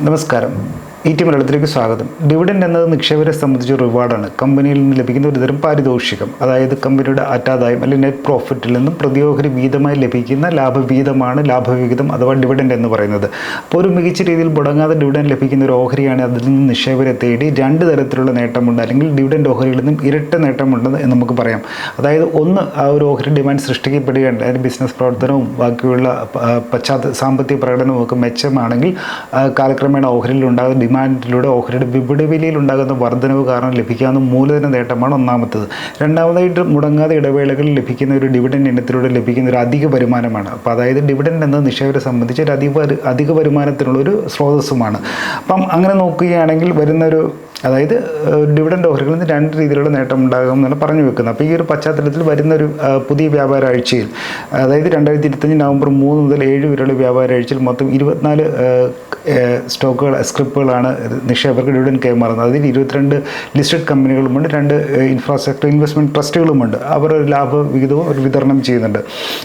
നമസ്കാരം. E T മലയാളത്തിലേക്ക് സ്വാഗതം. ഡിവിഡൻഡ് എന്നത് നിക്ഷേപരെ സംബന്ധിച്ച് റിവാർഡാണ്. കമ്പനിയിൽ നിന്ന് ലഭിക്കുന്ന ഒരുതരം പാരിതോഷികം അതായത് കമ്പനിയുടെ അറ്റാദായം അല്ലെങ്കിൽ നെറ്റ് പ്രോഫിറ്റിൽ നിന്നും പ്രതിയോഹരി വീതമായി ലഭിക്കുന്ന ലാഭവീതമാണ് ലാഭവിഹിതം അഥവാ ഡിവിഡൻഡ് എന്ന് പറയുന്നത്. അപ്പോൾ ഒരു മികച്ച രീതിയിൽ മുടങ്ങാതെ ഡിവിഡൻഡ് ലഭിക്കുന്ന ഒരു ഓഹരിയാണ് അതിൽ നിന്ന് നിക്ഷേപരെ തേടി രണ്ട് തരത്തിലുള്ള നേട്ടമുണ്ട് അല്ലെങ്കിൽ ഡിവിഡൻഡ് ഓഹരിയിൽ നിന്നും ഇരട്ട നേട്ടമുണ്ടെന്ന് എന്ന് നമുക്ക് പറയാം. അതായത് ഒന്ന് ആ ഒരു ഓഹരി ഡിമാൻഡ് സൃഷ്ടിക്കപ്പെടുകയുണ്ട് അതായത് ബിസിനസ് പ്രവർത്തനവും ബാക്കിയുള്ള പശ്ചാത്ത സാമ്പത്തിക പ്രകടനവും ഒക്കെ മെച്ചമാണെങ്കിൽ കാലക്രമേണ ഓഹരിയിൽ ഉണ്ടാകുന്ന ഡിമാൻഡിലൂടെ ഓഹരിയുടെ വിപണി വിലയിൽ ഉണ്ടാകുന്ന വർധനവ് കാരണം ലഭിക്കാവുന്ന മൂലധന നേട്ടമാണ് ഒന്നാമത്തത്. രണ്ടാമതായിട്ട് മുടങ്ങാതെ ഇടവേളകളിൽ ലഭിക്കുന്ന ഒരു ഡിവിഡൻഡ് ഇനത്തിലൂടെ ലഭിക്കുന്ന ഒരു അധിക വരുമാനമാണ്. അപ്പോൾ അതായത് ഡിവിഡൻഡ് എന്നത് നിക്ഷേപരെ സംബന്ധിച്ച് ഒരു അധിക അധിക വരുമാനത്തിനുള്ള ഒരു സ്രോതസ്സുമാണ്. അപ്പം അങ്ങനെ നോക്കുകയാണെങ്കിൽ വരുന്ന ഒരു അതായത് ഡിവിഡൻഡ് ഓഹരികളിൽ നിന്ന് രണ്ട് രീതിയിലുള്ള നേട്ടം ഉണ്ടാകും എന്നാണ് പറഞ്ഞു വെക്കുന്നത്. അപ്പോൾ ഈ ഒരു പശ്ചാത്തലത്തിൽ വരുന്ന ഒരു പുതിയ വ്യാപാര ആഴ്ചയിൽ അതായത് രണ്ടായിരത്തി ഇരുപത്തഞ്ച് നവംബർ മൂന്ന് മുതൽ ഏഴ് വരെയുള്ള വ്യാപാര ആഴ്ചയിൽ മൊത്തം ഇരുപത്തിനാല് സ്റ്റോക്കുകൾ സ്ക്രിപ്റ്റുകളാണ് നിക്ഷേപകർക്ക് ഡിവിഡൻ കൈമാറുന്നത്. അതിൽ ഇരുപത്തിരണ്ട് ലിസ്റ്റഡ് കമ്പനികളുമുണ്ട് രണ്ട് ഇൻഫ്രാസ്ട്രക്ചർ ഇൻവെസ്റ്റ്മെന്റ് ട്രസ്റ്റുകളുമുണ്ട് അവർ ഒരു ലാഭവിഹിതവും ഒരു വിതരണം ചെയ്യുന്നുണ്ട്.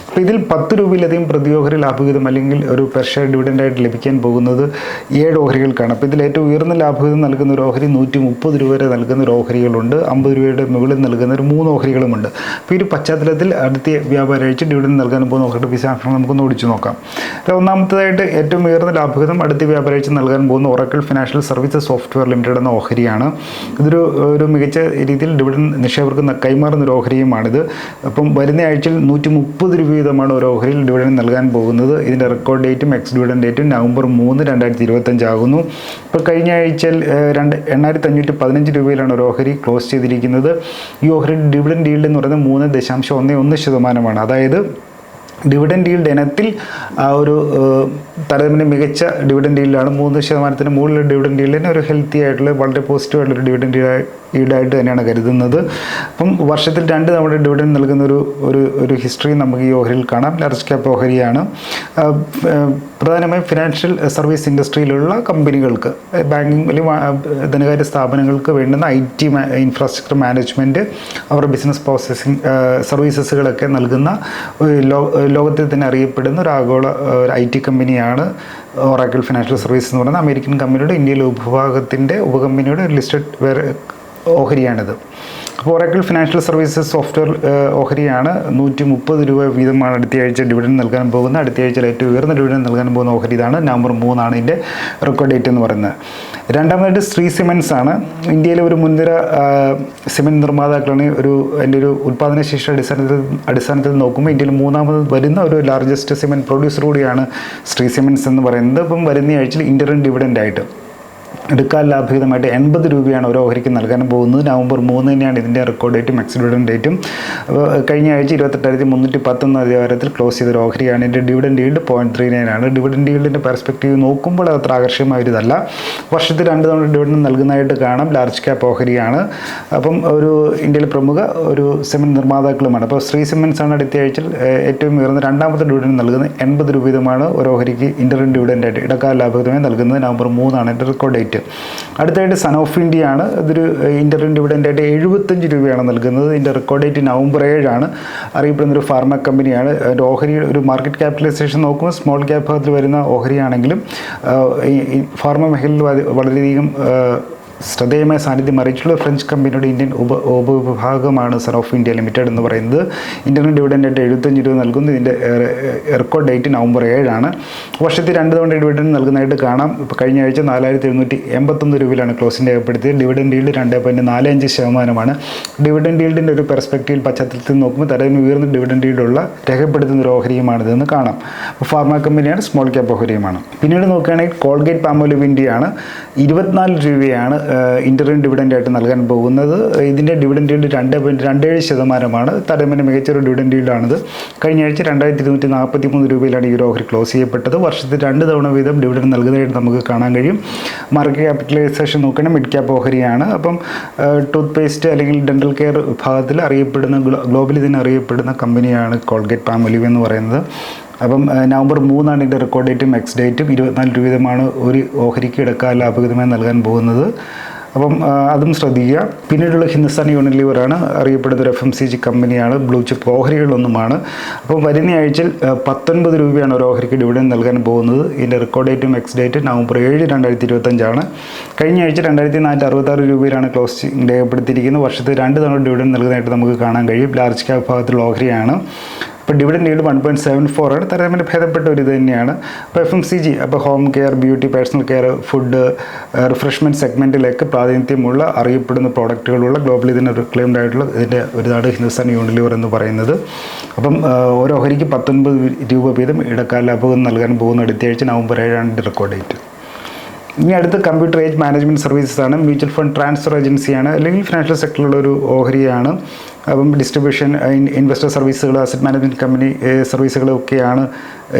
അപ്പോൾ ഇതിൽ പത്ത് രൂപയിലധികം പ്രതിയോഹരി ലാഭവിഹിതം അല്ലെങ്കിൽ ഒരു പെർ ഷെയർ ഡിവിഡൻഡായിട്ട് ലഭിക്കാൻ പോകുന്നത് ഏഴ് ഓഹരികൾക്കാണ്. അപ്പോൾ ഇതിൽ ഏറ്റവും ഉയർന്ന ലാഭവിഹിതം നൽകുന്ന ഒരു ഓഹരി നൂറ്റി മുപ്പത് രൂപ വരെ നൽകുന്ന ഒരു ഓഹരികളുണ്ട്. അമ്പത് രൂപയുടെ മുകളിൽ നൽകുന്ന ഒരു മൂന്ന് ഓഹരികളുമുണ്ട്. അപ്പോൾ ഈ ഒരു പശ്ചാത്തലത്തിൽ അടുത്ത വ്യാപാര ആഴ്ച ഡിവിഡൻഡ് നൽകാൻ പോകുന്ന ഓഹരിയുടെ വിശദാംശങ്ങൾ നമുക്കൊന്ന് ഓടിച്ചു നോക്കാം. ഒന്നാമത്തേതായിട്ട് ഏറ്റവും ഉയർന്ന ലാഭഗതം അടുത്ത വ്യാപാര ആഴ്ച നൽകാൻ പോകുന്ന Oracle financial services software limited എന്ന ഓഹരിയാണ്. ഇതൊരു ഒരു മികച്ച രീതിയിൽ ഡിവിഡൻഡ് നിക്ഷേപകർക്ക് കൈമാറുന്ന ഒരു ഓഹരിയുമാണിത്. അപ്പം വരുന്ന ആഴ്ചയിൽ നൂറ്റി മുപ്പത് രൂപ വീതമാണ് ഒരു ഓഹരിയിൽ ഡിവിഡൻഡ് നൽകാൻ പോകുന്നത്. ഇതിന്റെ റെക്കോർഡ് ഡേറ്റും എക്സ് ഡിവിഡൻഡ് ഡേറ്റും നവംബർ മൂന്ന് രണ്ടായിരത്തി ഇരുപത്തഞ്ചാകുന്നു ഇപ്പോൾ കഴിഞ്ഞ ആഴ്ചയിൽ രണ്ട് എണ്ണായിരത്തി അഞ്ഞൂറ്റി പതിനഞ്ച് രൂപയിലാണ് ഒരു ഓഹരി ക്ലോസ് ചെയ്തിരിക്കുന്നത്. ഈ ഓഹരി ഡിവിഡൻഡ് ഈൽഡ് എന്ന് പറയുന്നത് മൂന്ന് ദശാംശം ഒന്ന് ഒന്ന് ശതമാനമാണ്. അതായത് ഡിവിഡൻഡ് ഈൽഡ് ഇനത്തിൽ ആ ഒരു ഏഹ്, താരതമ്യേന മികച്ച ഡിവിഡൻഡ് ഈൽഡാണ് മൂന്ന് ശതമാനത്തിന് മുകളിൽ ഡിവിഡൻഡ് ഈൽഡിന് ഒരു ഹെൽത്തി ആയിട്ടുള്ള വളരെ പോസിറ്റീവ് ആയിട്ടുള്ള ഡിവിഡൻഡ് ഈൽഡായിട്ട് തന്നെയാണ് കരുതുന്നത്. അപ്പം വർഷത്തിൽ രണ്ട് തവണ ഡിവിഡൻ നൽകുന്ന ഒരു ഒരു ഒരു ഹിസ്റ്ററി നമുക്ക് ഈ ഓഹരിയിൽ കാണാം. ലാർജ് ക്യാപ്പ് ഓഹരിയാണ്. പ്രധാനമായും ഫിനാൻഷ്യൽ സർവീസ് ഇൻഡസ്ട്രിയിലുള്ള കമ്പനികൾക്ക് ബാങ്കിങ് അല്ലെങ്കിൽ ധനകാര്യ സ്ഥാപനങ്ങൾക്ക് വേണ്ടുന്ന ഐ ടി ഇൻഫ്രാസ്ട്രക്ചർ മാനേജ്മെന്റ് അവരുടെ ബിസിനസ് പ്രോസസ്സിംഗ് സർവീസസുകളൊക്കെ നൽകുന്ന ഒരു ലോകത്തിൽ തന്നെ അറിയപ്പെടുന്ന ഒരു ആഗോള ഐ ടി കമ്പനിയാണ് ഒറാക്കിൾ ഫിനാൻഷ്യൽ സർവീസ് എന്ന് പറയുന്ന അമേരിക്കൻ കമ്പനിയുടെ ഇന്ത്യയിലെ ഉപഭാഗത്തിന്റെ ഉപകമ്പനിയുടെ ലിസ്റ്റഡ് വേറെ ഓഹരിയാണിത്. അപ്പോൾ ഒറാക്കിൾ ഫിനാൻഷ്യൽ സർവീസസ് സോഫ്റ്റ്വെയർ ഓഹരിയാണ്. നൂറ്റി മുപ്പത് രൂപ വീതമാണ് അടുത്ത ആഴ്ച ഡിവിഡൻഡ് നൽകാൻ പോകുന്നത്. അടുത്ത ആഴ്ചയിൽ ഏറ്റവും ഉയർന്ന ഡിവിഡൻഡ് നൽകാൻ പോകുന്ന ഓഹരി ഇതാണ്. നവംബർ മൂന്നാണ് ഇതിന്റെ റെക്കോർഡ് ഡേറ്റ് എന്ന് പറയുന്നത്. രണ്ടാമതായിട്ട് ശ്രീ സിമെൻസ് ആണ്. ഇന്ത്യയിലെ ഒരു മുൻനിര സിമെന്റ് നിർമ്മാതാക്കളാണ് ഒരു അതിന്റെ ഒരു ഉൽപ്പാദനശേഷി അടിസ്ഥാനത്തിൽ അടിസ്ഥാനത്തിൽ നോക്കുമ്പോൾ ഇന്ത്യയിൽ മൂന്നാമത് വരുന്ന ഒരു ലാർജസ്റ്റ് സിമെന്റ് പ്രൊഡ്യൂസർ കൂടിയാണ് ശ്രീ സിമെൻസ് എന്ന് പറയുന്നത്. ഇപ്പം വരുന്ന ആഴ്ചയിൽ ഇന്റർ ഡിവിഡന്റ് ആയിട്ട്. എടുക്കാൻ ലാഭവിഹിതമായിട്ട് എൺപത് രൂപയാണ് ഓരോ ഓഹരിക്ക് നൽകാൻ പോകുന്നത്. നവംബർ മൂന്ന് തന്നെയാണ് ഇതിന്റെ റെക്കോർഡ് ഡേറ്റും എക്സിഡൻ ഡേറ്റും കഴിഞ്ഞ ആഴ്ച ഇരുപത്തെട്ടായിരത്തി മുന്നൂറ്റി പത്തൊന്ന് അധികാരത്തിൽ ക്ലോസ് ചെയ്തൊരു ഓഹരിയാണ്. ഇതിന്റെ dividend yield point three nine ആണ്. ഡിവിഡൻഡ് ഈൽഡിന്റെ പെർസ്പെക്റ്റീവ് നോക്കുമ്പോൾ അത് അത്ര ആകർഷകമായ ഒരു ഇതല്ല വർഷത്തിൽ രണ്ട് തവണ ഡിവിഡൻഡ് നൽകുന്നതായിട്ട് കാണാം. ലാർജ് ക്യാപ്പ് ഓഹരിയാണ്. അപ്പം ഒരു ഇന്ത്യയിലെ പ്രമുഖ ഒരു സിമെന്റ് നിർമ്മാതാക്കളുമാണ്. അപ്പോൾ ശ്രീ സിമെൻസ് ആണ് അടുത്ത ആഴ്ചയിൽ ഏറ്റവും ഉയർന്ന രണ്ടാമത്തെ ഡിവിഡൻഡ് നൽകുന്നത്. എൺപത് രൂപ വീതമാണ് ഓഹരിക്ക് ഇന്റർ ഡിവിഡന്റ് ആയിട്ട് ഇടക്കാല ലാഭകരമായി നൽകുന്നത്. നവംബർ മൂന്നാണ് എന്റെ റെക്കോർഡ് ഡേറ്റ് അടുത്തായിട്ട് സൺ ഓഫ് ഇന്ത്യ ആണ്. ഇതൊരു ഇന്റർ ഡിവിഡന്റായിട്ട് എഴുപത്തഞ്ച് രൂപയാണ് നൽകുന്നത്. ഇതിന്റെ റെക്കോർഡ് ഡേറ്റ് നവംബർ ഏഴാണ്. അറിയപ്പെടുന്ന ഒരു ഫാർമ കമ്പനിയാണ് അതിന്റെ ഓഹരി ഒരു മാർക്കറ്റ് ക്യാപിറ്റലൈസേഷൻ നോക്കുമ്പോൾ സ്മോൾ ക്യാപ് ഭാഗത്തിൽ വരുന്ന ഓഹരിയാണെങ്കിലും ഫാർമ മേഖലയിൽ വള- വളരെയധികം ശ്രദ്ധേയമായ സാന്നിധ്യം അറിയിച്ചുള്ള ഫ്രഞ്ച് കമ്പനിയുടെ ഇന്ത്യൻ ഉപ ഉപവിഭാഗമാണ് സൺ ഓഫ് ഇന്ത്യ ലിമിറ്റഡ് എന്ന് പറയുന്നത്. ഇന്റർനെറ്റ് ഡിവിഡൻഡായിട്ട് എഴുപത്തഞ്ച് രൂപ നൽകുന്നു. ഇതിന്റെ റെക്കോർഡ് ഡേറ്റ് നവംബർ ഏഴാണ്. വർഷത്തിൽ രണ്ട് തവണ ഡിവിഡൻഡ് നൽകുന്നതായിട്ട് കാണാം. ഇപ്പോൾ കഴിഞ്ഞ ആഴ്ച നാലായിരത്തി എഴുന്നൂറ്റി എൺപത്തൊന്ന് രൂപയിലാണ് ക്ലോസിംഗ് രേഖപ്പെടുത്തിയത് ഡിവിഡൻഡ് ഈൽഡ് രണ്ട് പോയിന്റ് നാല് അഞ്ച് ശതമാനമാണ്. ഡിവിഡൻഡ് ഈൽഡിന്റെ ഒരു പെർസ്പെക്റ്റീവ് പശ്ചാത്തലത്തിൽ നോക്കുമ്പോൾ തരവിന് ഉയർന്ന ഡിവിഡൻഡ് ഈൽഡുള്ള രേഖപ്പെടുത്തുന്ന ഒരു ഓഹരിയുമാണിതെന്ന് കാണാം. ഫാർമ കമ്പനിയാണ് സ്മോൾ ക്യാപ്പ് ഓഹരിയുമാണ്. പിന്നീട് നോക്കുകയാണെങ്കിൽ കോൾഗേറ്റ് പാമോലിവ് ഇന്ത്യയാണ്. ഇരുപത്തിനാല് രൂപയാണ് ഇന്റർവ്യൂ ഡിവിഡന്റ് ആയിട്ട് നൽകാൻ പോകുന്നത്. ഇതിന്റെ ഡിവിഡന്റ് ഈൽഡ് രണ്ട് പോയിന്റ് രണ്ടേഴ് ശതമാനമാണ്. തരമിന് മികച്ചൊരു ഡിവിഡന്റ് ഈൽഡാണിത് കഴിഞ്ഞ ആഴ്ച രണ്ടായിരത്തി ഇരുന്നൂറ്റി നാൽപ്പത്തി മൂന്ന് രൂപയിലാണ് ഈ ഓഹരി ക്ലോസ് ചെയ്യപ്പെട്ടത്. വർഷത്തിൽ രണ്ട് തവണ വീതം ഡിവിഡൻഡ് നൽകുന്നതായിട്ട് നമുക്ക് കാണാൻ കഴിയും. മാർക്കറ്റ് ക്യാപിറ്റലൈസേഷൻ നോക്കണം. മിഡ് ക്യാപ്പ് ഓഹരിയാണ്. അപ്പം ടൂത്ത് പേസ്റ്റ് അല്ലെങ്കിൽ ഡെന്റൽ കെയർ വിഭാഗത്തിൽ അറിയപ്പെടുന്ന ഗ്ലോബലി തന്നെ അറിയപ്പെടുന്ന കമ്പനിയാണ് കോൾഗേറ്റ് പാമൊലിവ് എന്ന് പറയുന്നത്. അപ്പം നവംബർ മൂന്നാണ് ഇതിന്റെ റെക്കോർഡ് ഡേറ്റും എക്സ് ഡേറ്റും ഇരുപത്തിനാല് രൂപ വീതമാണ് ഒരു ഓഹരിക്ക് ഇടക്കാല ലാഭകരമായി നൽകാൻ പോകുന്നത്. അപ്പം അതും ശ്രദ്ധിക്കുക. പിന്നീടുള്ള ഹിന്ദുസ്ഥാൻ യൂണിലിവറാണ് അറിയപ്പെടുന്ന ഒരു എഫ് എം സി ജി കമ്പനിയാണ് ബ്ലൂ ചിപ്പ് ഓഹരികളൊന്നുമാണ് അപ്പം വരുന്ന ആഴ്ചയിൽ പത്തൊൻപത് രൂപയാണ് ഒരു ഓഹരിക്ക് ഡിവിഡൻഡ് നൽകാൻ പോകുന്നത്. ഇതിന്റെ റെക്കോർഡ് ഡേറ്റും എക്സ് ഡേറ്റ് നവംബർ ഏഴ് രണ്ടായിരത്തി ഇരുപത്തഞ്ചാണ് കഴിഞ്ഞ ആഴ്ച രണ്ടായിരത്തി നാനൂറ്റി അറുപത്താറ് രൂപയിലാണ് ക്ലോസിംഗ് രേഖപ്പെടുത്തിയിരിക്കുന്നത്. വർഷത്തിൽ രണ്ട് തവണ ഡിവിഡൻഡ് നൽകുന്നതായിട്ട് നമുക്ക് കാണാൻ കഴിയും. ലാർജ് ക്യാപ് ഭാഗത്തുള്ള ഓഹരിയാണ്. ഇപ്പോൾ dividend yield one point seven four ആണ്. താരതമ്യേന ഭേദപ്പെട്ട ഒരു ഇത് തന്നെയാണ്. അപ്പോൾ എഫ് എം സി ജി അപ്പോൾ home care beauty personal care food refreshment സെഗ്മെന്റിലേക്ക് പ്രാതിനിധ്യമുള്ള അറിയപ്പെടുന്ന പ്രോഡക്റ്റുകളുള്ള ഗ്ലോബലി ഇതിന് റിക്ലെയിംഡ് ആയിട്ടുള്ള ഇതിന്റെ ഒരു നാട് ഹിന്ദുസ്ഥാൻ യൂണിലിവർ എന്ന് പറയുന്നത്. അപ്പം ഓരോ ഓഹരിക്ക് പത്തൊൻപത് രൂപ വീതം ഇടക്കാല ലാഭം നൽകാൻ പോകുന്ന അടുത്ത ആഴ്ച നവംബർ ഏഴാണ് റെക്കോർഡ് ഡേറ്റ് ഇനി അടുത്ത കമ്പ്യൂട്ടർ ഏജ് മാനേജ്മെന്റ് സർവീസസ് ആണ്. മ്യൂച്വൽ ഫണ്ട് ട്രാൻസ്ഫർ ഏജൻസിയാണ് അല്ലെങ്കിൽ ഫിനാൻഷ്യൽ സെക്ടറിലുള്ള ഒരു ഓഹരിയാണ്. അപ്പം ഡിസ്ട്രിബ്യൂഷൻ ഇൻവെസ്റ്റർ സർവീസുകൾ അസറ്റ് മാനേജ്മെന്റ് കമ്പനി സർവീസുകളൊക്കെയാണ്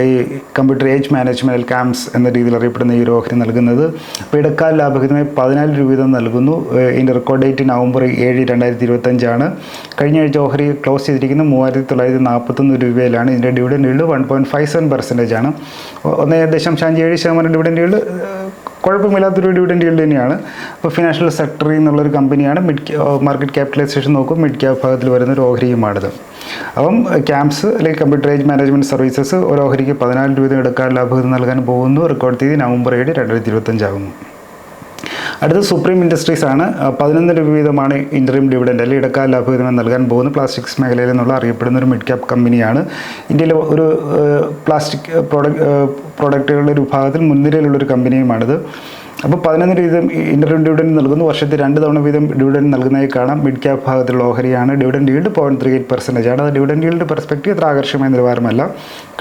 ഈ കമ്പ്യൂട്ടർ ഏജ് മാനേജ്മെന്റ് ക്യാമ്പ്സ് എന്ന രീതിയിൽ അറിയപ്പെടുന്ന ഈ ഓഹരി നൽകുന്നത്. അപ്പോൾ ഇടക്കാല ലാഭഹിതമായി പതിനാല് രൂപ വീതം നൽകുന്നു. ഇതിന്റെ റെക്കോർഡ് ഡേറ്റ് നവംബർ ഏഴ് രണ്ടായിരത്തി ഇരുപത്തഞ്ചാണ് കഴിഞ്ഞ ആഴ്ച ഓഹരി ക്ലോസ് ചെയ്തിരിക്കുന്നത് മൂവായിരത്തി തൊള്ളായിരത്തി നാൽപ്പത്തൊന്ന് രൂപയിലാണ്. ഇതിന്റെ dividend yield one point five seven percentage ആണ്. ഒന്ന് ദശാംശം ഏഴ് ശതമാനം ഡിവിഡൻഡ് yield കുഴപ്പമില്ലാത്തൊരു ഡിവിഡൻഡ് ഈൽഡ് തന്നെയാണ്. അപ്പോൾ ഫിനാൻഷ്യൽ സെക്ടറിൽ നിന്നുള്ളൊരു കമ്പനിയാണ് മിഡ് മാർക്കറ്റ് ക്യാപിറ്റലൈസേഷൻ നോക്കും. മിഡ് ക്യാപ് ഭാഗത്തിൽ വരുന്ന ഒരു ഓഹരിയുമാണിത്. അപ്പം ക്യാമ്പ്സ് അല്ലെങ്കിൽ കമ്പ്യൂട്ടറൈസ് മാനേജ്മെന്റ് സർവീസസ് ഒരു ഓഹരിക്ക് പതിനാല് രൂപ എടുക്കാൻ ലാഭം നൽകാൻ പോകുന്നു. റെക്കോർഡ് തീയതി നവംബർ ഏഴ് രണ്ടായിരത്തി ഇരുപത്തഞ്ചാകുന്നു അടുത്ത സുപ്രീം ഇൻഡസ്ട്രീസ് ആണ്. പതിനൊന്ന് രൂപ വീതമാണ് ഇന്റർം ഡിവിഡൻഡ് അല്ലെങ്കിൽ ഇടക്കാല ലാഭവിധം നൽകാൻ പോകുന്ന പ്ലാസ്റ്റിക്സ് മേഖലയിൽ നിന്നുള്ള അറിയപ്പെടുന്ന ഒരു മിഡ് ക്യാപ് കമ്പനിയാണ് ഇന്ത്യയിലെ ഒരു പ്ലാസ്റ്റിക് പ്രോഡക്റ്റ് പ്രോഡക്റ്റുകളുടെ ഒരു വിഭാഗത്തിൽ മുൻനിരയിലുള്ള ഒരു കമ്പനിയുമാണിത് അപ്പോൾ പതിനൊന്ന് വീതം ഇന്റർവ്യൂ ഡിവിഡൻ നൽകുന്നു. വർഷത്തിൽ രണ്ട് തവണ വീതം ഡിവിഡൻ നൽകുന്നതായി കാണാം. മിഡ് ക്യാപ് ഭാഗത്തുള്ള ഓഹരിയാണ്. Dividend yield point three eight percentage ആണ് അത് ഡിവിഡൻ yield പെർസ്പെക്റ്റീവ് അത്ര ആകർഷകമായ നിലവാരമല്ല.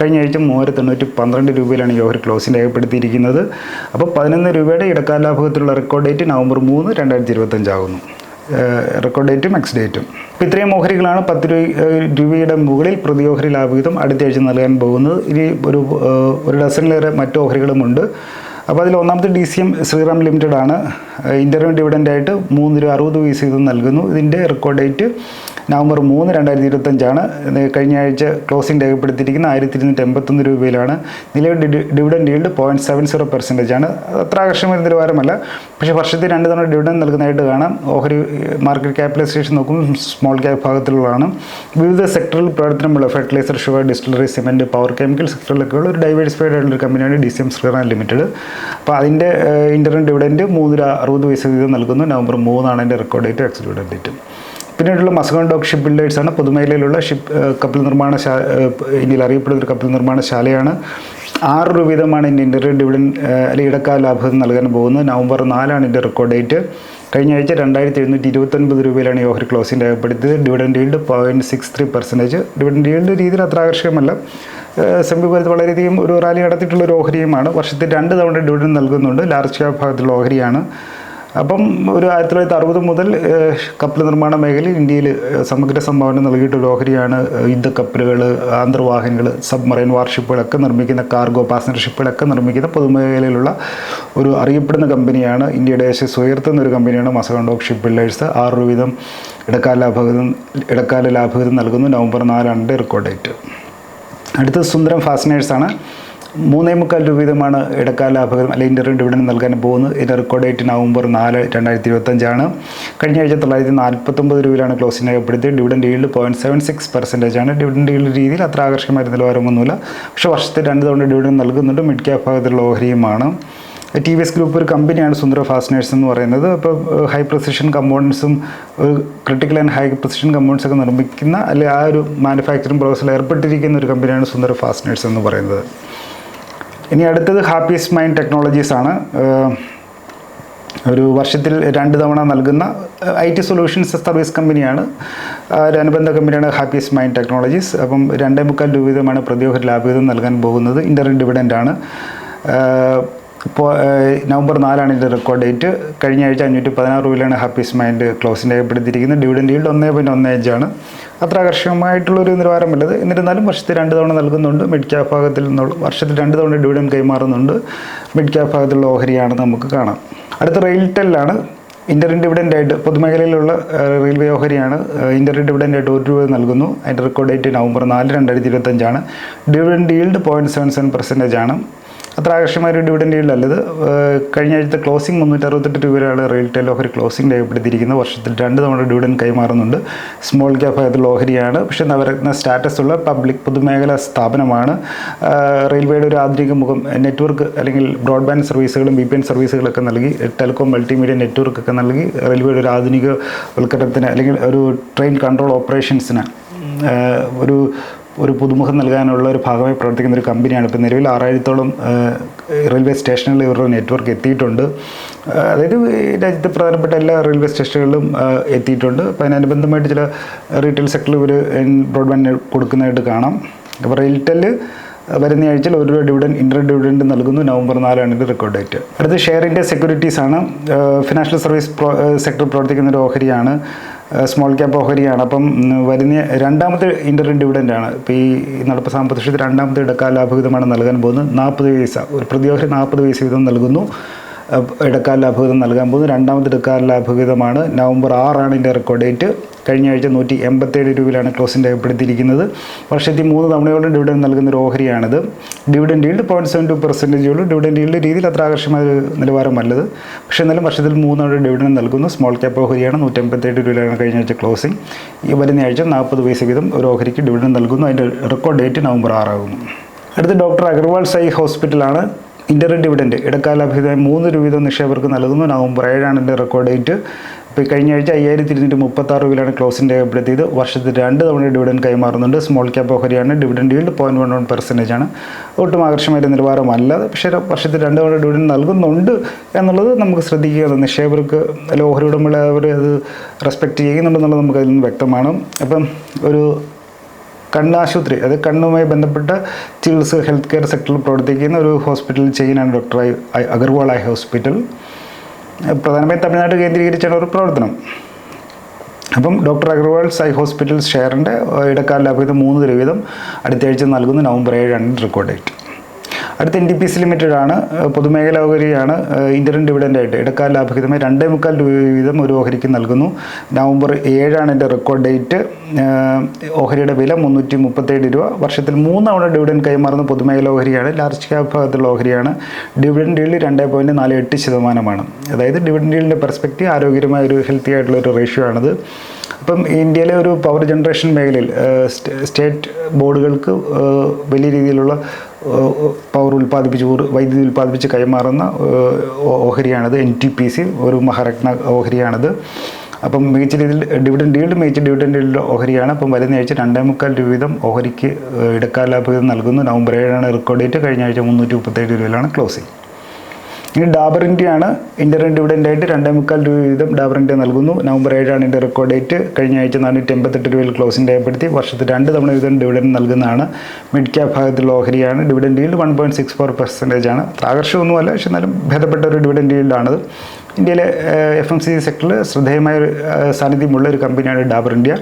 കഴിഞ്ഞ ആഴ്ച മൂവായിരത്തി തൊണ്ണൂറ്റി പന്ത്രണ്ട് രൂപയിലാണ് ഈ ഓഹരി ക്ലോസിംഗ് രേഖപ്പെടുത്തിയിരിക്കുന്നത്. അപ്പോൾ പതിനൊന്ന് രൂപയുടെ ഇടക്കാല ലാഭത്തിലുള്ള റെക്കോർഡ് ഡേറ്റ് നവംബർ മൂന്ന് രണ്ടായിരത്തി ഇരുപത്തഞ്ചാകുന്നു റെക്കോർഡ് ഡേറ്റും എക്സ് ഡേറ്റും ഇത്രയും ഓഹരികളാണ് പത്ത് രൂപയുടെ മുകളിൽ പ്രതി ഓഹരി ലാഭവിഹിതം അടുത്ത ആഴ്ച നൽകാൻ പോകുന്നത്. ഇനി ഒരു ഒരു ഡസനിലേറെ മറ്റു ഓഹരികളുമുണ്ട്. അപ്പോൾ അതിൽ ഒന്നാമത്തെ D C M Shriram limited ആണ് ഇന്റർവ്യൂ ഡിവിഡന്റായിട്ട് മൂന്ന് രൂപ അറുപത് പൈസ ഇത് നൽകുന്നു. ഇതിന്റെ റെക്കോർഡ് ഡേറ്റ് നവംബർ മൂന്ന് രണ്ടായിരത്തി ഇരുപത്തഞ്ചാണ് കഴിഞ്ഞ ആഴ്ച ക്ലോസിംഗ് രേഖപ്പെടുത്തിയിരിക്കുന്ന ആയിരത്തി ഇരുന്നൂറ്റി എൺപത്തൊന്ന് രൂപയിലാണ്. നിലവിൽ dividend yield point seven zero percentage ആണ്. അത് അത്ര ആകർഷകമായ നിലവാരമല്ല. പക്ഷേ വർഷത്തിൽ രണ്ട് തവണ ഡിവിഡൻഡ് നൽകുന്നതായിട്ട് കാണാം. ഓഹരി മാർക്കറ്റ് ക്യാപിറ്റലൈസേഷൻ നോക്കുമ്പോൾ സ്മോൾ ക്യാപ് ഭാഗത്തിലുള്ളതാണ്. വിവിധ സെക്ടറിൽ പ്രവർത്തനമുള്ള fertiliser sugar distillery cement power chemical സെക്ടറിലൊക്കെയുള്ള ഒരു ഡൈവേഴ്സിഫൈഡ് ആയിട്ടുള്ള ഒരു കമ്പനിയാണ് D C M Shriram limited അപ്പോൾ അതിന്റെ ഇന്റർനെറ്റ് ഡിവിഡന്റ് മൂന്ന് അറുപത് പൈസ വീതം നൽകുന്നു. നവംബർ മൂന്നാണ് അതിന്റെ റെക്കോർഡ് ഡേറ്റ് എക്സ് ഡേറ്റ് പിന്നീടുള്ള മസ്ഗോൺ ഡോക്ക് ഷിപ്പ് ബിൽഡേഴ്സ് ആണ്. പൊതുമേഖലയിലുള്ള ഷിപ്പ് കപ്പൽ നിർമ്മാണ ഇന്ത്യയിൽ അറിയപ്പെടുന്ന ഒരു കപ്പൽ നിർമ്മാണശാലയാണ് ആറ് രൂപ വീതമാണ് ഇതിന്റെ ഇന്റർ ഡിവിഡൻ അല്ലെങ്കിൽ ഇടക്കാല ലാഭം നൽകാൻ പോകുന്നത്. നവംബർ നാലാണ് ഇതിന്റെ റെക്കോർഡ് ഡേറ്റ് കഴിഞ്ഞ ആഴ്ച രണ്ടായിരത്തി എഴുന്നൂറ്റി ഇരുപത്തൊൻപത് രൂപയിലാണ് ഈ ഓഹരി ക്ലോസിംഗ് രേഖപ്പെടുത്തിയത്. Dividend yield point six three percentage dividend yield രീതിയിൽ അത്ര ആകർഷകമല്ല. സമീപകാലത്ത് വളരെയധികം ഒരു റാലി നടത്തിയിട്ടുള്ള ഒരു ഓഹരിയുമാണ്. വർഷത്തിൽ രണ്ട് തവണ ഡിവിഡൻ നൽകുന്നുണ്ട്. ലാർജ് ക്യാപ് ഭാഗത്തുള്ള ഓഹരിയാണ്. അപ്പം ഒരു ആയിരത്തി തൊള്ളായിരത്തി അറുപത് മുതൽ കപ്പൽ നിർമ്മാണ മേഖലയിൽ ഇന്ത്യയിൽ സമഗ്ര സംഭാവന നൽകിയിട്ടുള്ള ഓഹരിയാണ് യുദ്ധക്കപ്പലുകൾ ആന്തർവാഹനങ്ങൾ സബ്മറൈൻ വാർഷിപ്പുകളൊക്കെ നിർമ്മിക്കുന്ന കാർഗോ പാസഞ്ചർ ഷിപ്പുകളൊക്കെ നിർമ്മിക്കുന്ന പൊതുമേഖലയിലുള്ള ഒരു അറിയപ്പെടുന്ന കമ്പനിയാണ്. ഇന്ത്യയുടെ യശസ് ഉയർത്തുന്ന ഒരു കമ്പനിയാണ് മസകണ്ടോക് ഷിപ്പ് ബിൽഡേഴ്സ് ആറ് വീതം ഇടക്കാല ലാഭവിധം ഇടക്കാല ലാഭവിധം നൽകുന്നു നവംബർ നാലാണ് റെക്കോർഡ് ഡേറ്റ് അടുത്തത് സുന്ദരം ഫാസ്റ്റനേഴ്സാണ് മൂന്നേ മുക്കാൽ രൂപ വീതമാണ് ഇടക്കാല ലാഭകരം അല്ലെങ്കിൽ ഇന്റർവ്യൂ ഡിവിഡൻ നൽകാൻ പോകുന്നത്. ഇതിന്റെ റെക്കോർഡ് ഡേറ്റ് നവംബർ നാല് രണ്ടായിരത്തി ഇരുപത്തഞ്ചാണ് കഴിഞ്ഞ ആഴ്ച തൊള്ളായിരത്തി നാൽപ്പത്തൊമ്പത് രൂപയിലാണ് ക്ലോസിംഗ് രേഖപ്പെടുത്തിയത് dividend yield point seven six percentage ആണ്. ഡിവിഡൻഡ് ഈൽഡ് രീതിയിൽ അത്ര ആകർഷകമായ നിലവാരമൊന്നുമില്ല. പക്ഷേ വർഷത്തിൽ രണ്ട് തവണ ഡിവിഡൻ നൽകുന്നുണ്ട്. മിഡ് ക്യാപ് ഭാഗത്തുള്ള ഓഹരിയുമാണ്. ടി വി എസ് ഗ്രൂപ്പ് ഒരു കമ്പനിയാണ് സുന്ദര ഫാസ്റ്റനേഴ്സ് എന്ന് പറയുന്നത്. അപ്പോൾ high precision കമ്പോണൻസും critical and high precision components ഒക്കെ നിർമ്മിക്കുന്ന അല്ലെങ്കിൽ ആ ഒരു മാനുഫാക്ചറിങ് പ്രോസസ്സിൽ ഏർപ്പെട്ടിരിക്കുന്ന ഒരു കമ്പനിയാണ് സുന്ദര ഫാസ്റ്റനേഴ്സ് എന്ന് പറയുന്നത്. ഇനി അടുത്തത് ഹാപ്പിയസ്റ്റ് മൈൻഡ് ടെക്നോളജീസ് ആണ്. ഒരു വർഷത്തിൽ രണ്ട് തവണ നൽകുന്ന ഐ ടി സൊല്യൂഷൻസ് സർവീസ് കമ്പനിയാണ് ഒരു അനുബന്ധ കമ്പനിയാണ് ഹാപ്പിയസ്റ്റ് മൈൻഡ് ടെക്നോളജീസ് അപ്പം രണ്ടേ മുക്കാൽ രൂപ വീതമാണ് പ്രതിയോഗ ലാഭവിധം നൽകാൻ പോകുന്നത്. ഇന്റർ ആണ്. ഇപ്പോൾ നവംബർ നാലാണ് ഇതിന്റെ റെക്കോർഡ് ഡേറ്റ് കഴിഞ്ഞ ആഴ്ച അഞ്ഞൂറ്റി പതിനാറ് രൂപയിലാണ് ഹാപ്പീസ് മൈൻഡ് ക്ലോസിന്റെ രേഖപ്പെടുത്തിയിരിക്കുന്നത്. ഡിവിഡൻ yield ഒന്നേ പോയിന്റ് ഒന്ന് അഞ്ചാണ് അത്ര ആകർഷകമായിട്ടുള്ളൊരു നിലവാരമല്ലത്. എന്നിരുന്നാലും വർഷത്തിൽ രണ്ട് തവണ നൽകുന്നുണ്ട്. മിഡ് ക്യാപ് ഭാഗത്തിൽ നിന്നുള്ള വർഷത്തിൽ രണ്ട് തവണ ഡിവിഡൻ കൈമാറുന്നുണ്ട്. മിഡ് ക്യാപ് ഭാഗത്തുള്ള ഓഹരിയാണ് നമുക്ക് കാണാം. അടുത്ത റെയിൽടെല്ലാണ് ഇന്റർ ഡിവിഡന്റായിട്ട് പൊതുമേഖലയിലുള്ള റെയിൽവേ ഓഹരിയാണ്. ഇന്റർ ഡിവിഡന്റായിട്ട് ഒരു രൂപ നൽകുന്നു. അതിന്റെ റെക്കോർഡ് ഡേറ്റ് നവംബർ നാല് രണ്ടായിരത്തി ഇരുപത്തഞ്ചാണ് dividend yield point seven seven percentage ആണ്. അത്ര ആകർഷമായ ഒരു ഡിവിഡൻഡ് yield അല്ലത് കഴിഞ്ഞ ആഴ്ചത്തെ ക്ലോസിംഗ് മുന്നൂറ്റി അറുപത്തെട്ട് രൂപയാണ് റീറ്റെയിൽ ഓഹരി ക്ലോസിംഗ് രേഖപ്പെടുത്തിയിരിക്കുന്നത്. വർഷത്തിൽ രണ്ട് തവണ ഡിവിഡൻ കൈമാറുന്നുണ്ട്. സ്മോൾ ക്യാപ് ആയിട്ടുള്ള ലോഹരിയാണ്. പക്ഷെ നവരത്ന സ്റ്റാറ്റസ് ഉള്ള പബ്ലിക് പൊതുമേഖലാ സ്ഥാപനമാണ്. റെയിൽവേയുടെ ഒരു ആധുനിക മുഖം നെറ്റ്വർക്ക് അല്ലെങ്കിൽ ബ്രോഡ്ബാൻഡ് സർവീസുകളും ബി പി എൻ സർവീസുകളൊക്കെ നൽകി ടെലികോം മൾട്ടിമീഡിയ നെറ്റ്വർക്ക് ഒക്കെ നൽകി റെയിൽവേയുടെ ഒരു ആധുനിക വൽക്കരണത്തിന് അല്ലെങ്കിൽ ഒരു ട്രെയിൻ കൺട്രോൾ ഓപ്പറേഷൻസിന് ഒരു ഒരു പുതുമുഖം നൽകാനുള്ള ഒരു ഭാഗമായി പ്രവർത്തിക്കുന്ന ഒരു കമ്പനിയാണ്. ഇപ്പോൾ നിലവിൽ ആറായിരത്തോളം റെയിൽവേ സ്റ്റേഷനുകളിൽ ഇവരുടെ നെറ്റ്വർക്ക് എത്തിയിട്ടുണ്ട്. അതായത് രാജ്യത്തെ പ്രധാനപ്പെട്ട എല്ലാ റെയിൽവേ സ്റ്റേഷനുകളിലും എത്തിയിട്ടുണ്ട്. അപ്പോൾ അതിനനുബന്ധമായിട്ട് ചില റീറ്റെയിൽ സെക്ടറിൽ ഇവർ ബ്രോഡ്ബാൻഡ് കൊടുക്കുന്നതായിട്ട് കാണാം. അപ്പോൾ റെയിൽടെൽ വരുന്ന ആഴ്ചയിൽ ഒരു ഡിവിഡൻ ഇന്റർ ഡിവിഡൻഡ് നൽകുന്നു. നവംബർ നാലാണ് ഇതിന്റെ റെക്കോർഡ് ഡേറ്റ്. അടുത്ത ഷെയർ ഇന്ത്യ സെക്യൂരിറ്റീസ് ആണ് ഫിനാൻഷ്യൽ സർവീസ് സെക്ടർ പ്രവർത്തിക്കുന്ന ഒരു ഓഹരിയാണ്. സ്മോൾ ക്യാപ്പ് ഓഹരിയാണ്. അപ്പം വരുന്ന രണ്ടാമത്തെ ഇന്റർ ഡിവിഡന്റാണ് ഇപ്പോൾ ഈ നടപ്പ് സാമ്പത്തിക രണ്ടാമത്തെ ഇടക്കാലാഭിതമാണ് നൽകാൻ പോകുന്നത്. നാൽപ്പത് പൈസ. ഒരു പ്രതിയോഹരി നാൽപ്പത് പൈസ വീതം നൽകുന്നു. ഇടക്കാല ലാഭവിഹിതം നൽകാൻ പോകുന്നത് രണ്ടാമത്തെ ഇടക്കാല ലാഭവിഹിതമാണ്. നവംബർ ആറാണ് ഇതിന്റെ റെക്കോർഡ് ഡേറ്റ് കഴിഞ്ഞ ആഴ്ച നൂറ്റി എൺപത്തേഴ് രൂപയിലാണ് ക്ലോസിംഗ് രേഖപ്പെടുത്തിയിരിക്കുന്നത് വർഷത്തിൽ മൂന്ന് തവണയോളം ഡിവിഡൻ നൽകുന്ന ഒരു ഓഹരിയാണിത്. Dividend yield point seven two percentage ഉള്ളൂ. ഡിവിഡൻ ഈൽഡ് രീതിയിൽ അത്ര ആകർഷമായ ഒരു നിലവാരമല്ലത്. പക്ഷേ എന്നാലും വർഷത്തിൽ മൂന്ന് തവണ ഡിവിഡൻ നൽകുന്നു. സ്മോൾ ക്യാപ്പ് ഓഹരിയാണ് നൂറ്റി എൺപത്തേഴ് രൂപയിലാണ് കഴിഞ്ഞ ആഴ്ച ക്ലോസിംഗ് ഈ വരുന്ന ആഴ്ച നാൽപ്പത് പൈസ വീതം ഒരു ഓഹരിക്ക് ഡിവിഡൻ നൽകുന്നു. അതിന്റെ റെക്കോർഡ് ഡേറ്റ് നവംബർ ആറാകുന്നു. അടുത്ത ഡോക്ടർ അഗർവാൾ സൈ ഹോസ്പിറ്റലാണ് ഇന്റർ ഡിവിഡന്റ് ഇടക്കാലാഭിതമായി മൂന്ന് രൂപ വീതം നിക്ഷേപകർക്ക് നൽകുന്നു. നവംബർ ഏഴാണ് എന്റെ റെക്കോർഡ് ഡേറ്റ് ഇപ്പോൾ കഴിഞ്ഞ ആഴ്ച അയ്യായിരത്തി ഇരുന്നൂറ്റി മുപ്പത്താറ് രൂപയിലാണ് ക്ലോസിംഗ് രേഖപ്പെടുത്തിയത് വർഷത്തിൽ രണ്ട് തവണ ഡിവിഡൻ കൈമാറുന്നുണ്ട്. Small cap ഓഹരിയാണ്. Dividend yield point one one percentage ആണ്. ഒട്ടും ആകർഷമായ നിലവാരമല്ല പക്ഷേ വർഷത്തിൽ രണ്ട് തവണ ഡിവിഡൻ നൽകുന്നുണ്ട് എന്നുള്ളത് നമുക്ക് ശ്രദ്ധിക്കുക നിക്ഷേപകർക്ക് അല്ല ഓഹരി ഉടമകളെ അവർ അത് റെസ്പെക്റ്റ് ചെയ്യുന്നുണ്ടെന്നുള്ളത് നമുക്ക് അതിൽ നിന്ന് വ്യക്തമാണ്. അപ്പം ഒരു കണ്ണാശുപത്രി. അത് കണ്ണുമായി ബന്ധപ്പെട്ട ചികിത്സ ഹെൽത്ത് കെയർ സെക്ടറിൽ പ്രവർത്തിക്കുന്ന ഒരു ഹോസ്പിറ്റൽ ചെയിനാണ് ഡോക്ടർ അഗർവാൾ ഐ ഹോസ്പിറ്റൽ പ്രധാനമായും തമിഴ്നാട് കേന്ദ്രീകരിച്ചാണ് ഒരു പ്രവർത്തനം. അപ്പം ഡോക്ടർ അഗർവാൾസ് ഐ ഹോസ്പിറ്റൽ ഷെയറിന്റെ ഇടക്കാല ലാഭം മൂന്ന് രൂപ വീതം അടുത്ത ആഴ്ച നൽകുന്നു. നവംബർ ഏഴാണ് റെക്കോർഡ് ഡേറ്റ് അടുത്ത N D P C limited ആണ്. പൊതുമേഖലാ ഓഹരിയാണ് ഇന്ത്യൻ ഡിവിഡന്റ് ആയിട്ട് ഇടക്കാല ലാഭഹിതമായി രണ്ടേ മുക്കാൽ രൂപ വീതം ഒരു ഓഹരിക്ക് നൽകുന്നു. നവംബർ ഏഴാണ് എന്റെ റെക്കോർഡ് ഡേറ്റ് ഓഹരിയുടെ വില മുന്നൂറ്റി മുപ്പത്തേഴ് രൂപ. വർഷത്തിൽ മൂന്ന് തവണ ഡിവിഡൻ കൈമാറുന്ന പൊതുമേഖലാ ഓഹരിയാണ് ലാർജ് ക്യാപ് ഭാഗത്തുള്ള ഓഹരിയാണ്. ഡിവിഡൻ ഡീൽഡ് രണ്ട് പോയിന്റ് നാല് എട്ട് ശതമാനമാണ്. അതായത് ഡിവിഡൻ ഡീലിന്റെ പെർസ്പെക്റ്റീവ് ആരോഗ്യമായ ഒരു ഹെൽത്തി ആയിട്ടുള്ള ഒരു റേഷ്യോ ആണിത്. അപ്പം ഇന്ത്യയിലെ ഒരു പവർ ജനറേഷൻ മേഖലയിൽ സ്റ്റേറ്റ് ബോർഡുകൾക്ക് വലിയ രീതിയിലുള്ള പവർ ഉൽപ്പാദിപ്പിച്ച് വൈദ്യുതി ഉൽപ്പാദിപ്പിച്ച് കൈമാറുന്ന ഓഹരിയാണിത് എൻ ടി പി സി ഒരു മഹാരത്ന ഓഹരിയാണിത്. അപ്പം മികച്ച രീതിയിൽ ഡിവിഡൻഡ് ഡീൽഡ് മികച്ച ഡിവിഡൻ ഡീൽഡ് ഓഹരിയാണ്. അപ്പം വരുന്ന ആഴ്ച രണ്ടേ മുക്കാൽ രൂപ വീതം ഓഹരിക്ക് ഇടക്കാലാഭ്യത ഇടക്കാല ലാഭവിധം നൽകുന്നു. നവംബർ ഏഴാണ് റെക്കോർഡ് ഡേറ്റ് കഴിഞ്ഞ ആഴ്ച മുന്നൂറ്റി മുപ്പത്തേഴ് രൂപയിലാണ് ക്ലോസിംഗ് ഇനി ഡാബർ ഇന്ത്യൻ ഡിവിഡന്റ് ആയിട്ട് രണ്ടേ മുക്കാൽ രൂപ വീതം ഡാബർ ഇന്ത്യ നൽകുന്നു. നവംബർ ഏഴാണ് ഇതിന്റെ റെക്കോർഡ് ഡേറ്റ് കഴിഞ്ഞ ആഴ്ച നാനൂറ്റി എൺപത്തെട്ട് രൂപയിൽ ക്ലോസിംഗ് രേഖപ്പെടുത്തി വർഷത്തിൽ രണ്ട് തവണ വീതം ഡിവിഡന്റ് നൽകുന്നതാണ്. മിഡ് ക്യാപ് ഭാഗത്തുള്ള ഓഹരിയാണ്. Dividend yield one point six four percentage ആണ്. ആകർഷകമൊന്നുമല്ല പക്ഷെ എന്നാലും ഭേദപ്പെട്ട ഒരു ഡിവിഡന്റ് ഡീൽഡാണത് ഇന്ത്യയിലെ എഫ് എം സി സെക്ടറിൽ ശ്രദ്ധേയമായ ഒരു സാന്നിധ്യമുള്ള ഒരു കമ്പനിയാണ് Dabur India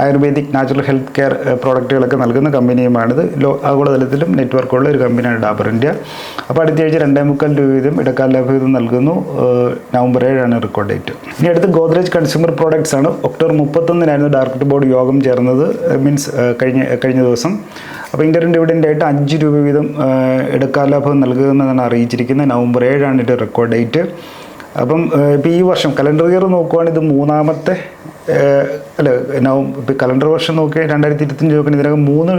Ayurvedic natural health care പ്രോഡക്റ്റുകളൊക്കെ നൽകുന്ന കമ്പനിയുമാണിത് ലോ ആഗോളതലത്തിലും നെറ്റ്വർക്കുള്ള ഒരു കമ്പനിയാണ് ഡാബർ ഇന്ത്യ അപ്പോൾ അടുത്ത ആഴ്ച രണ്ടേ മുക്കാൽ രൂപ വീതം ഇടക്കാല ലാഭവിധം നൽകുന്നു. നവംബർ ഏഴാണ് റെക്കോർഡ് ഡേറ്റ് ഇനി അടുത്ത് ഗോദ്രേജ് കൺസ്യൂമർ പ്രോഡക്ട്സ് ആണ്. ഒക്ടോബർ മുപ്പത്തൊന്നിനായിരുന്നു ഡയറക്ടർ ബോർഡ് യോഗം ചേർന്നത്. മീൻസ് കഴിഞ്ഞ കഴിഞ്ഞ ദിവസം. അപ്പോൾ ഇന്ത്യൻ ഡിവിഡന്റ് ആയിട്ട് അഞ്ച് രൂപ വീതം ഇടക്കാല ലാഭം നൽകുന്നതാണ് അറിയിച്ചിരിക്കുന്നത്. നവംബർ ഏഴാണ് ഇതിന്റെ റെക്കോർഡ് ഡേറ്റ് അപ്പം ഇപ്പോൾ ഈ വർഷം കലണ്ടർ ഇയർ നോക്കുവാണെങ്കിൽ ഇത് മൂന്നാമത്തെ അല്ല നവം ഇപ്പോൾ കലണ്ടർ വർഷം നോക്കിയാൽ രണ്ടായിരത്തി ഇരുപത്തഞ്ച് നോക്കുകയാണെങ്കിൽ ഇതിനകം മൂന്ന്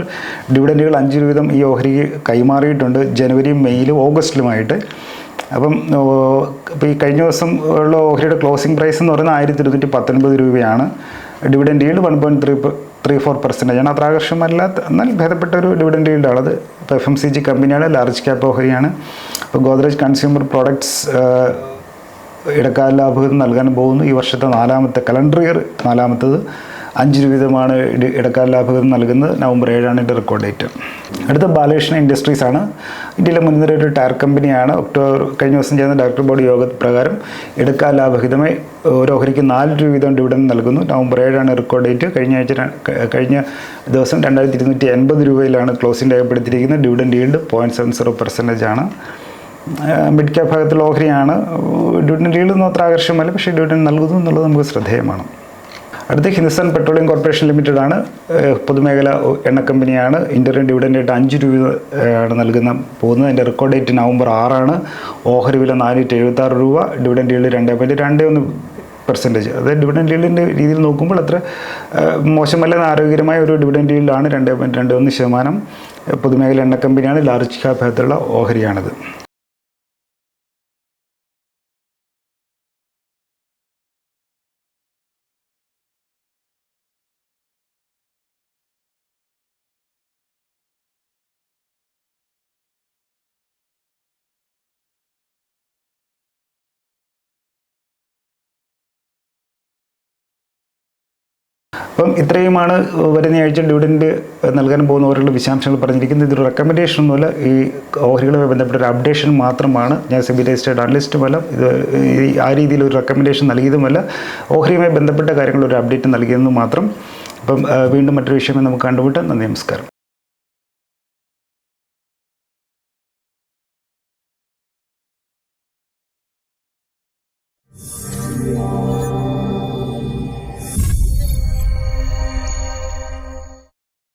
ഡിവിഡൻഡുകൾ അഞ്ച് വീതം ഈ ഓഹരിക്ക് കൈമാറിയിട്ടുണ്ട്. ജനുവരി മെയ്യിലും ഓഗസ്റ്റിലുമായിട്ട്. അപ്പം ഇപ്പോൾ ഈ കഴിഞ്ഞ ദിവസം ഉള്ള ഓഹരിയുടെ ക്ലോസിംഗ് പ്രൈസ് എന്ന് പറയുന്നത് ആയിരത്തി ഇരുന്നൂറ്റി പത്തൊൻപത് രൂപയാണ്. Dividend yield one point three three four percentage ആണ്. അത്ര ആകർഷമല്ലാത്ത എന്നാൽ ഭേദപ്പെട്ട ഒരു ഡിവിഡൻഡ് ഈൽഡാണത് ഇപ്പോൾ എഫ് എം സി ജി കമ്പനിയാണ് ലാർജ് ക്യാപ്പ് ഓഹരിയാണ്. ഇപ്പോൾ ഗോദ്രേജ് കൺസ്യൂമർ പ്രോഡക്ട്സ് ഇടക്കാല ലാഭം നൽകാൻ പോകുന്നു. ഈ വർഷത്തെ നാലാമത്തെ കലണ്ടർ ഇയർ നാലാമത്തത് അഞ്ച് രൂപീതമാണ് ഇട- ഇടക്കാല ലാഭം നൽകുന്നത്. നവംബർ ഏഴാണ് ഇതിന്റെ റെക്കോർഡ് ഡേറ്റ് അടുത്ത ബാലകൃഷ്ണ ഇൻഡസ്ട്രീസ് ആണ്. ഇന്ത്യയിലെ മുൻനിര ഒരു ടയർ കമ്പനിയാണ് ഒക്ടോബർ കഴിഞ്ഞ ദിവസം ചേർന്ന ഡയറക്ടർ ബോർഡ് യോഗ പ്രകാരം ഇടക്കാല ലാഭഹിതമായി ഓരോഹരിക്ക് നാല് രൂപ വീതം ഡിവിഡൻ നൽകുന്നു. നവംബർ ഏഴാണ് റെക്കോർഡ് ഡേറ്റ് കഴിഞ്ഞ ആഴ്ച കഴിഞ്ഞ ദിവസം രണ്ടായിരത്തി ഇരുന്നൂറ്റി എൺപത് രൂപയിലാണ് ക്ലോസിംഗ് രേഖപ്പെടുത്തിയിരിക്കുന്നത്. Dividend yield point seven zero percentage ആണ്. മിഡ് ക്യാപ് ഭാഗത്തിൽ ഓഹരിയാണ് ഡ്യൂട്ടിൻ ഈൽഡ് ഒന്നും അത്ര ആകർഷകമല്ല പക്ഷേ ഡ്യൂട്ടിൻ നൽകുന്നു എന്നുള്ളത് നമുക്ക് ശ്രദ്ധേയമാണ്. അടുത്ത ഹിന്ദുസ്ഥാൻ പെട്രോളിയം കോർപ്പറേഷൻ ലിമിറ്റഡ് ആണ് പൊതുമേഖല എണ്ണ കമ്പനിയാണ്. ഇന്റർവ്യൂ ഡിവിഡന്റായിട്ട് അഞ്ച് രൂപ ആണ് നൽകുന്ന പോകുന്നത്. അതിന്റെ റെക്കോർഡ് ഡേറ്റ് നവംബർ ആറാണ്. ഓഹരി വില നാനൂറ്റി എഴുപത്താറ് രൂപ ഡിവിഡന്റ് ഈൽഡ് രണ്ട് പോയിന്റ് രണ്ട് ഒന്ന് പെർസെന്റേജ് അതായത് ഡിവിഡന്റ് ഈൽഡിന്റെ രീതിയിൽ നോക്കുമ്പോൾ അത്ര മോശമല്ല ആരോഗ്യകരമായ ഒരു ഡിവിഡന്റ് ഈൽഡാണ് രണ്ട് പോയിന്റ് രണ്ട് ഒന്ന് ശതമാനം പൊതുമേഖല എണ്ണ കമ്പനിയാണ്. ലാർജ് ക്യാപ് ഭാഗത്തുള്ള ഓഹരിയാണിത്. അപ്പം ഇത്രയുമാണ് വരുന്ന ആഴ്ച ഡിവിഡൻഡ് നൽകാൻ പോകുന്ന പോകുന്നവരുടെ വിശദാംശങ്ങൾ പറഞ്ഞിരിക്കുന്നത്. ഇതൊരു റെക്കമെൻഡേഷൻ ഒന്നുമല്ല. ഈ ഓഹരികളുമായി ബന്ധപ്പെട്ട ഒരു അപ്ഡേഷൻ മാത്രമാണ്. ഞാൻ സെബി രജിസ്റ്റേഡ് അനലിസ്റ്റുമല്ല ഇത് ആ രീതിയിൽ ഒരു റെക്കമെൻഡേഷൻ നൽകിയതുമല്ല. ഓഹരിയുമായി ബന്ധപ്പെട്ട കാര്യങ്ങൾ ഒരു അപ്ഡേറ്റ് നൽകിയതെന്ന് മാത്രം. അപ്പം വീണ്ടും മറ്റൊരു വിഷയമായി നമുക്ക് കണ്ടുമുട്ടാം. നന്ദി നമസ്കാരം.